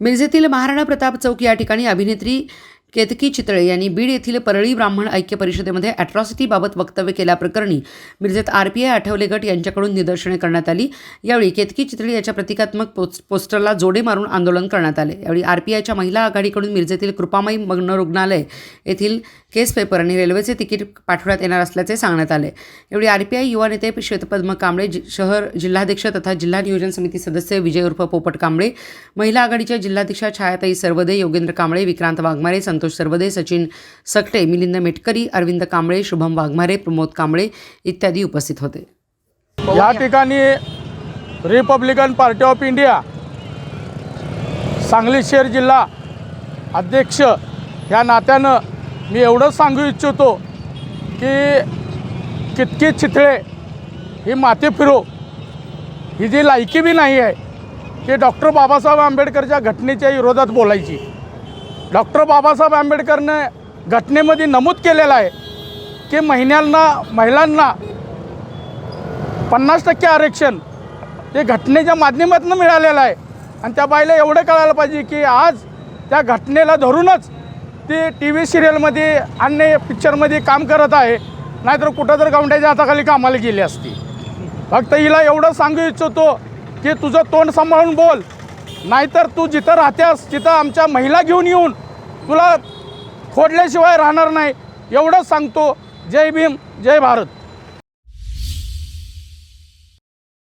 मिरजेतील महाराणा प्रताप चौक या ठिकाणी अभिनेत्री केतकी चितळे यांनी बीड येथील परळी ब्राह्मण ऐक्य परिषदेमध्ये अॅट्रॉसिटीबाबत वक्तव्य केल्याप्रकरणी मिरजेत आर पी आय आठवले गट यांच्याकडून निदर्शने करण्यात आली. यावेळी केतकी चितळे याच्या प्रतिकात्मक पोस् पोस्टरला जोडे मारून आंदोलन करण्यात आले. यावेळी आर पी आयच्या महिला आघाडीकडून मिरजेतील कृपामाई मग्न रुग्णालय येथील केस पेपर आणि रेल्वेचे तिकीट पाठवण्यात येणार असल्याचे सांगण्यात आले. यावेळी आय युवा नेते श्वेतपद्म कांबळे जि- शहर जिल्हाध्यक्ष तथा जिल्हा नियोजन समिती सदस्य विजय उर्फ पोपट कांबळे महिला आघाडीच्या जिल्हाध्यक्षा छायाताई सर्वदे योगेंद्र कांबळे विक्रांत वाघमारे संत संतोष सरवदे सचिन सकटे मिलिंद मेटकरी अरविंद कांबळे शुभम वाघमारे प्रमोद कांबळे इत्यादी उपस्थित होते. या ठिकाणी Republican Party of India Sangli शहर जिल्हा अध्यक्ष ह्या नात्यानं मी एवढंच सांगू इच्छितो की कितकी चितळे ही माते फिरो ही जी लायकी बी नाही आहे की डॉक्टर बाबासाहेब आंबेडकरच्या घटनेच्या विरोधात बोलायची. डॉक्टर बाबासाहेब आंबेडकरने घटनेमध्ये नमूद केलेलं आहे की महिन्यांना महिलांना पन्नास टक्के आरक्षण ते घटनेच्या माध्यमातून मिळालेलं आहे. आणि त्या बाईला एवढं कळायला पाहिजे की आज त्या घटनेला धरूनच ती टी व्ही सिरियलमध्ये अन्य पिक्चरमध्ये काम करत आहे. नाहीतर कुठं तर गावंड्याच्या हाताखाली कामाला गेली असती. फक्त हिला एवढं सांगू इच्छितो की तुझं तोंड सांभाळून बोल. नाहीतर तू जिथं राहतेस तिथं आमच्या महिला घेऊन येऊन तुला खोडल्याशिवाय राहणार नाही. एवढंच सांगतो. जय भीम जय भारत.